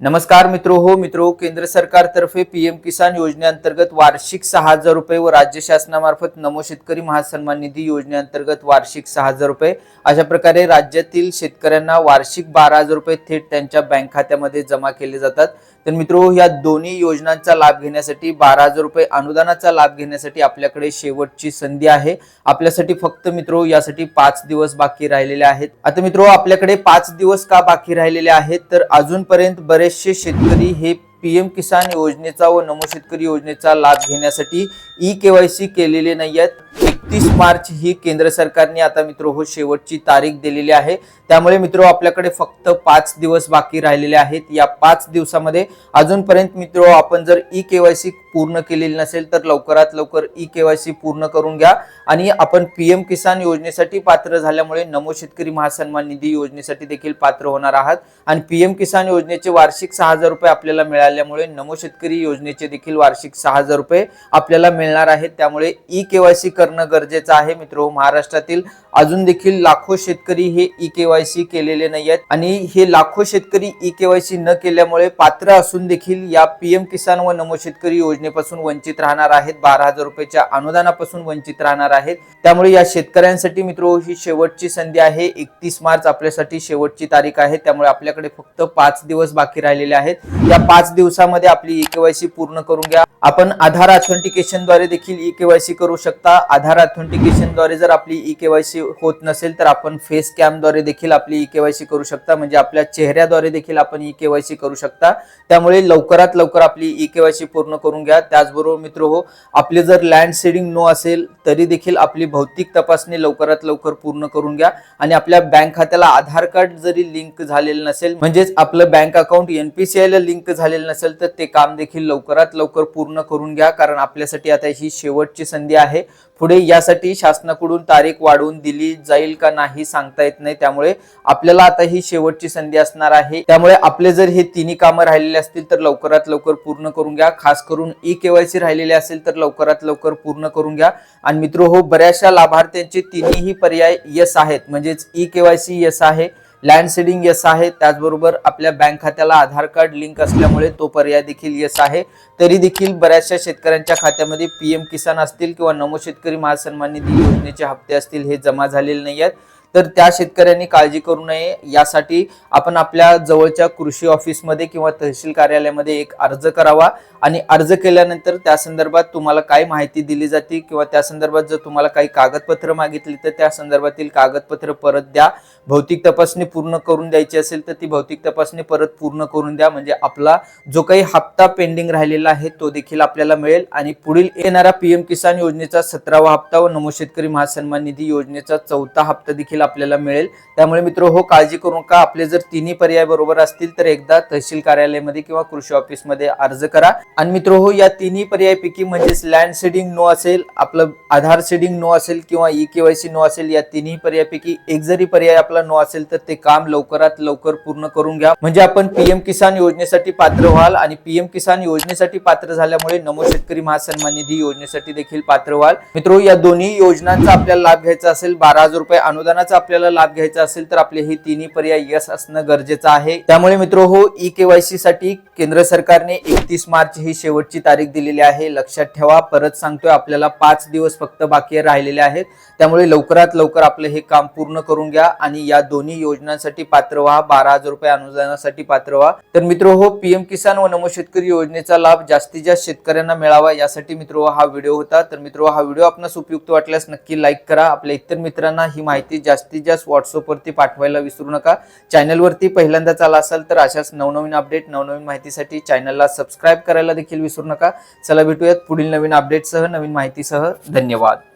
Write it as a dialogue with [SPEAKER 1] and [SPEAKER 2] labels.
[SPEAKER 1] नमस्कार मित्रो हो मित्रो केंद्र सरकारतर्फे पीएम किसान योजनेअंतर्गत वार्षिक सहा हजार रुपये व राज्य शासनामार्फत नमो शेतकरी महासन्मान निधी योजनेअंतर्गत वार्षिक सहा हजार रुपये. अशा प्रकारे राज्यातील शेतकऱ्यांना वार्षिक बारा हजार रुपये थेट त्यांच्या बँक खात्यामध्ये जमा केले जातात. तर मित्रो या दोन्ही योजनांचा लाभ घेण्यासाठी बारा हजार रुपये अनुदानाचा लाभ घेण्यासाठी आपल्याकडे शेवटची संधी आहे. आपल्यासाठी फक्त मित्रो यासाठी पाच दिवस बाकी राहिलेले आहेत. आता मित्रो आपल्याकडे पाच दिवस का बाकी राहिलेले आहेत? तर अजूनपर्यंत बरेचसे शेतकरी हे पी एम किसान योजनेचा व नमो शेतकरी योजनेचा लाभ घेण्यासाठी ई केवायसी केलेले नाही आहेत एकतीस मार्च ही केंद्र सरकारने आता मित्र हो शेवटची तारीख दिलेली आहे. त्यामुळे मित्र आपल्याकडे फक्त पाच दिवस बाकी राहिलेले आहेत. या पाच दिवसामध्ये अजूनपर्यंत मित्र आपण जर ई केवायसी पूर्ण केलेली नसेल तर लवकरात लवकर ई केवायसी पूर्ण करून घ्या. आणि आपण पीएम किसान योजनेसाठी पात्र झाल्यामुळे नमो शेतकरी महासन्मान निधी योजनेसाठी देखील पात्र होणार आहात. आणि पीएम किसान योजनेचे वार्षिक सहा हजार रुपये आपल्याला मिळाल्यामुळे नमो शेतकरी योजनेचे देखील वार्षिक सहा हजार रुपये आपल्याला मिळणार आहेत. त्यामुळे ई केवायसी करणं गरजेचं आहे मित्र. महाराष्ट्रातील अजून देखील लाखो शेतकरी हे ई केवायसी केलेले नाही आहेत आणि हे लाखो शेतकरी ई केवायसी न केल्यामुळे पात्र असून देखील या पीएम किसान व नमो शेतकरी योजनेपासून वंचित राहणार आहेत बारा हजार रुपयाच्या अनुदानापासून वंचित राहणार आहेत. त्यामुळे या शेतकऱ्यांसाठी मित्र ही शेवटची संधी आहे. एकतीस मार्च आपल्यासाठी शेवटची तारीख आहे. त्यामुळे आपल्याकडे फक्त पाच दिवस बाकी राहिलेले आहेत. या पाच दिवसामध्ये आपली ई केवायसी पूर्ण करून घ्या. आपण आधार ऑथेंटिकेशनद्वारे देखील ई केवायसी करू शकता. आधार ऑथेंटिकेशनद्वारे जर आपली ई केवायसी होत नसेल तर आपण फेस कॅम्पद्वारे देखील आपली ई केवायसी करू शकता. म्हणजे आपल्या चेहऱ्याद्वारे देखील आपण ई केवायसी करू शकता. त्यामुळे लवकरात लवकर आपली ई केवायसी पूर्ण करून घ्या त्याचबरोबर मित्र हो आपले जर लँड सेडिंग नो असेल तरी देखील आपली भौतिक तपासणी लवकरात लवकर पूर्ण करून घ्या. आणि आपल्या बँक खात्याला आधार कार्ड जरी लिंक झालेलं नसेल म्हणजेच आपलं बँक अकाउंट एनपीसीआय ला लिंक झालेलं नसेल तर ते काम देखील लवकरात लवकर पूर्ण करून घ्या. कारण आपल्यासाठी आता ही शेवटची संधी आहे. पुढे यासाठी शासनाकडून तारीख वाढवून दिली जाईल का नाही सांगता येत नाही. त्यामुळे आपल्याला आता ही शेवटची संधी असणार आहे. त्यामुळे आपले जर हे तिन्ही कामं राहिलेले असतील तर लवकरात लवकर पूर्ण करून घ्या. खास करून ई केवायसी राहिलेले असेल तर लवकरात लवकर पूर्ण करून घ्या. आणि मित्र हो बऱ्याचशा लाभार्थ्यांचे तिन्हीही पर्याय यस आहेत. म्हणजेच ई केवायसी यस आहे. लँड सेडिंग यस आहे. त्याचबरोबर आपल्या बँक खात्याला आधार कार्ड लिंक असल्यामुळे तो पर्याय देखील यस आहे. तरी देखील बऱ्याचशा शेतकऱ्यांच्या खात्यामध्ये पीएम किसान असतील किंवा नमो शेतकरी महासन्मान निधी योजनेचे हप्ते असतील हे जमा झालेले नाही आहेत तर त्या शेतकऱ्यांनी काळजी करू नये. यासाठी आपण आपल्या जवळच्या कृषी ऑफिसमध्ये किंवा तहसील कार्यालयामध्ये एक अर्ज करावा आणि अर्ज केल्यानंतर त्या संदर्भात तुम्हाला काय माहिती दिली जाते किंवा त्या संदर्भात जर तुम्हाला काही कागदपत्र मागितली तर त्या संदर्भातील कागदपत्र परत द्या. भौतिक तपासणी पूर्ण करून द्यायची असेल तर ती भौतिक तपासणी परत पूर्ण करून द्या. म्हणजे आपला जो काही हप्ता पेंडिंग राहिलेला आहे तो देखील आपल्याला मिळेल. आणि पुढील येणारा पीएम किसान योजनेचा सतरावा हप्ता व नमो शेतकरी महासन्मान निधी योजनेचा चौथा हप्ता देखील आपल्याला मिळेल. त्यामुळे मित्र हो काळजी करू नका. आपले जर तिन्ही पर्याय बरोबर असतील तर एकदा तहसील कार्यालयामध्ये किंवा कृषी ऑफिसमध्ये अर्ज करा. आणि मित्र हो या तिन्ही पर्यायपैकी म्हणजेच लँड सेडिंग नो असेल आपलं आधार सेडिंग नो असेल किंवा ई केवायसी नो असेल या तिन्ही पर्यायपैकी एक जरी पर्याय आपला नो असेल तर ते काम लवकरात लवकर पूर्ण करून घ्या. म्हणजे आपण पीएम किसान योजनेसाठी पात्र व्हाल आणि पीएम किसान योजनेसाठी पात्र झाल्यामुळे नमो शेतकरी महासन्मान निधी योजनेसाठी देखील पात्र व्हाल. मित्रो हो, या दोन्ही योजनांचा आपल्याला लाभ घ्यायचा असेल बारा हजार रुपये अनुदानाचा आपल्याला लाभ घ्यायचा असेल तर आपले हे तिन्ही पर्याय यस असणं गरजेचं आहे. त्यामुळे मित्र हो ई केवायसी साठी केंद्र सरकारने एकतीस मार्च ही शेवटची तारीख दिलेली आहे. लक्षात ठेवा परत सांगतोय आपल्याला पाच दिवस फक्त बाकी राहिलेले आहेत. त्यामुळे लवकरात लवकर आपलं हे काम पूर्ण करून घ्या आणि या दोन्ही योजनांसाठी पात्र व्हा. बारा हजार रुपये अनुदानासाठी पात्र व्हा. तर मित्र हो पीएम किसान व नमो शेतकरी योजनेचा लाभ जास्तीत जास्त शेतकऱ्यांना मिळावा यासाठी मित्र हा व्हिडिओ होता. तर मित्र हा व्हिडिओ आपणास उपयुक्त वाटल्यास नक्की लाईक करा. आपल्या इतर मित्रांना ही माहिती जास्तीत जास्त व्हॉट्सअपवरती पाठवायला विसरू नका. चॅनलवरती पहिल्यांदाच आला असाल तर अशाच नवनवीन अपडेट नवनवीन माहितीसाठी चॅनलला सबस्क्राईब करायला देखील विसरू नका. चला भेटूयात पुढील नवीन अपडेटसह नवीन माहितीसह. धन्यवाद.